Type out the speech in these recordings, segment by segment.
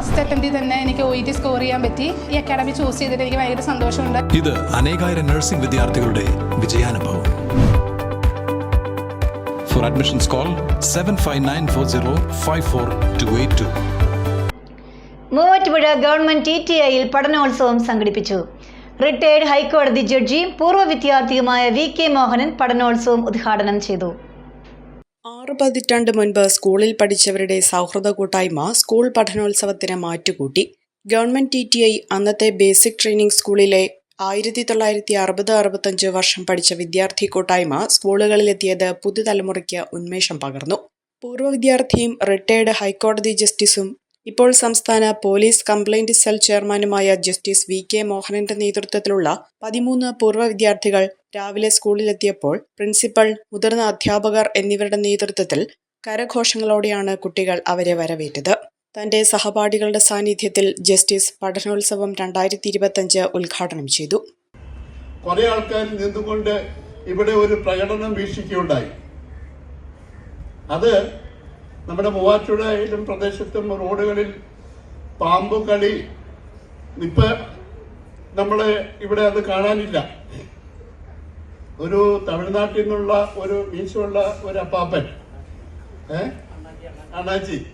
First അറ്റംപ്റ്റിൽ തന്നെ എനിക്ക് O E T score ചെയ്യാൻ പറ്റി. ഈ അക്കാഡമി ചൂസ് ചെയ്തിട്ട് എനിക്ക് ഭയങ്കര സന്തോഷമുണ്ട്. ഇത് അനേകായിരം നഴ്സിംഗ് വിദ്യാർത്ഥികളുടെ വിജയാനുഭവം. For admissions call seven five nine four zero five four two eight two Muvattupuzha government T T ഐയിൽ പഠനോത്സവം സംഘടിപ്പിച്ചു. റിട്ടയർഡ് ഹൈക്കോടതി ജഡ്ജിയും പൂർവ വിദ്യാർത്ഥിയുമായ വി കെ മോഹനൻ പഠനോത്സവം ഉദ്ഘാടനം ചെയ്തു. ആറു പതിറ്റാണ്ട് മുൻപ് സ്കൂളിൽ പഠിച്ചവരുടെ സൗഹൃദ കൂട്ടായ്മ സ്കൂൾ പഠനോത്സവത്തിന് മാറ്റുകൂട്ടി. ഗവൺമെന്റ് ടി ടി ഐ അന്നത്തെ ബേസിക് ട്രെയിനിംഗ് സ്കൂളിലെ ആയിരത്തി തൊള്ളായിരത്തി അറുപത് അറുപത്തഞ്ച് വർഷം പഠിച്ച വിദ്യാർത്ഥി കൂട്ടായ്മ സ്കൂളുകളിലെത്തിയത് പുതുതലമുറയ്ക്ക് ഉന്മേഷം പകർന്നു. പൂർവ വിദ്യാർത്ഥിയും റിട്ടയർഡ് ഹൈക്കോടതി ജസ്റ്റിസും ഇപ്പോൾ സംസ്ഥാന പോലീസ് കംപ്ലയിന്റ് സെൽ ചെയർമാനുമായ ജസ്റ്റിസ് വി കെ മോഹനന്റെ നേതൃത്വത്തിലുള്ള പതിമൂന്ന് പൂർവ വിദ്യാർത്ഥികൾ രാവിലെ സ്കൂളിലെത്തിയപ്പോൾ പ്രിൻസിപ്പൽ മുതിർന്ന അധ്യാപകർ എന്നിവരുടെ നേതൃത്വത്തിൽ കരഘോഷങ്ങളോടെയാണ് കുട്ടികൾ അവരെ വരവേറ്റത്. തന്റെ സഹപാഠികളുടെ സാന്നിധ്യത്തിൽ ജസ്റ്റിസ് പഠനോത്സവം രണ്ടായിരത്തി ഇരുപത്തഞ്ച് ഉദ്ഘാടനം ചെയ്തു. കുറെ ആൾക്കാർ നിന്നുകൊണ്ട് ഇവിടെ ഒരു പ്രകടനം വീക്ഷിക്കുകയുണ്ടായി. അത് നമ്മുടെ മൂവാറ്റുപുഴയിലും പ്രദേശത്തും റോഡുകളിൽ പാമ്പുകളി കളി. ഇപ്പൊ നമ്മൾ ഇവിടെ അത് കാണാനില്ല. ഒരു തമിഴ്നാട്ടിൽ നിന്നുള്ള ഒരു മീശുള്ള ഒരു അപ്പാപ്പൻ. ഏ? അണ്ണാച്ചി.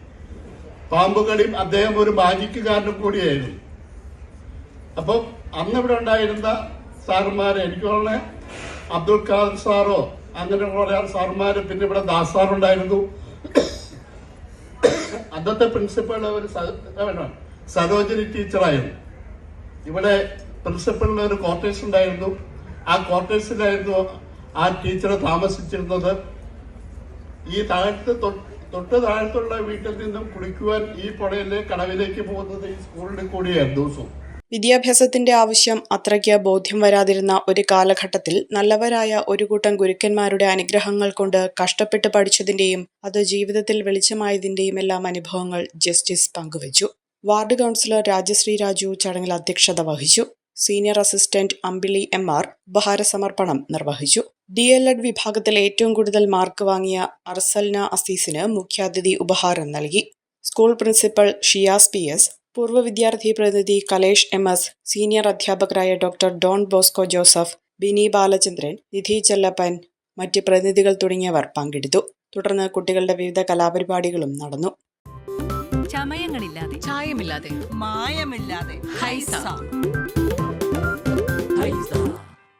പാമ്പ് കളി അദ്ദേഹം ഒരു മാജിക്കുകാരനും കൂടിയായിരുന്നു. അപ്പം അന്ന് ഇവിടെ ഉണ്ടായിരുന്ന സാറുമാരെ എനിക്ക് തോന്നുന്നത് അബ്ദുൽ ഖാദർ സാറോ അങ്ങനെ കുറെ സാറുമാര് പിന്നെ ഇവിടെ ദാസ് സാറുണ്ടായിരുന്നു അന്നത്തെ പ്രിൻസിപ്പൾ ഒരു സരോജിനി ടീച്ചറായിരുന്നു. ഇവിടെ പ്രിൻസിപ്പളിന് ഒരു ക്വാർട്ടേഴ്സ് ഉണ്ടായിരുന്നു. ആ ക്വാർട്ടേഴ്സിലായിരുന്നു ആ ടീച്ചർ താമസിച്ചിരുന്നത്. ഈ താഴത്ത് തൊട്ട് താഴത്തുള്ള വീട്ടിൽ നിന്നും കുളിക്കുവാൻ ഈ പുഴയിലെ കടവിലേക്ക് പോകുന്നത് ഈ സ്കൂളിൽ കൂടിയായിരുന്നു. ദിവസവും വിദ്യാഭ്യാസത്തിന്റെ ആവശ്യം അത്രയ്ക്ക് ബോധ്യം വരാതിരുന്ന ഒരു കാലഘട്ടത്തിൽ നല്ലവരായ ഒരു കൂട്ടം ഗുരുക്കന്മാരുടെ അനുഗ്രഹങ്ങൾ കൊണ്ട് കഷ്ടപ്പെട്ട് പഠിച്ചതിന്റെയും അത് ജീവിതത്തിൽ വെളിച്ചമായതിന്റെയും എല്ലാം അനുഭവങ്ങൾ ജസ്റ്റിസ് പങ്കുവച്ചു. വാർഡ് കൗൺസിലർ രാജശ്രീ രാജു ചടങ്ങിൽ അധ്യക്ഷത വഹിച്ചു. Senior assistant Ambili M R ഉപഹാരസമർപ്പണം നിർവഹിച്ചു. ഡി എൽ എഡ് വിഭാഗത്തിൽ ഏറ്റവും കൂടുതൽ മാർക്ക് വാങ്ങിയ അർസൽന അസീസിന് മുഖ്യാതിഥി ഉപഹാരം നൽകി. School principal Shiyas P S പൂർവ വിദ്യാർത്ഥി പ്രതിനിധി കലേഷ് എം എസ് സീനിയർ അധ്യാപകരായ doctor Don Bosco Joseph Bini Balachandran Nidhi Chellappan മറ്റ് പ്രതിനിധികൾ തുടങ്ങിയവർ പങ്കെടുത്തു. തുടർന്ന് കുട്ടികളുടെ വിവിധ കലാപരിപാടികളും നടന്നു. ചമയങ്ങളില്ലാതെ. ചായമില്ലാതെ. മായമില്ലാതെ. ഹൈസ. ഹൈസ.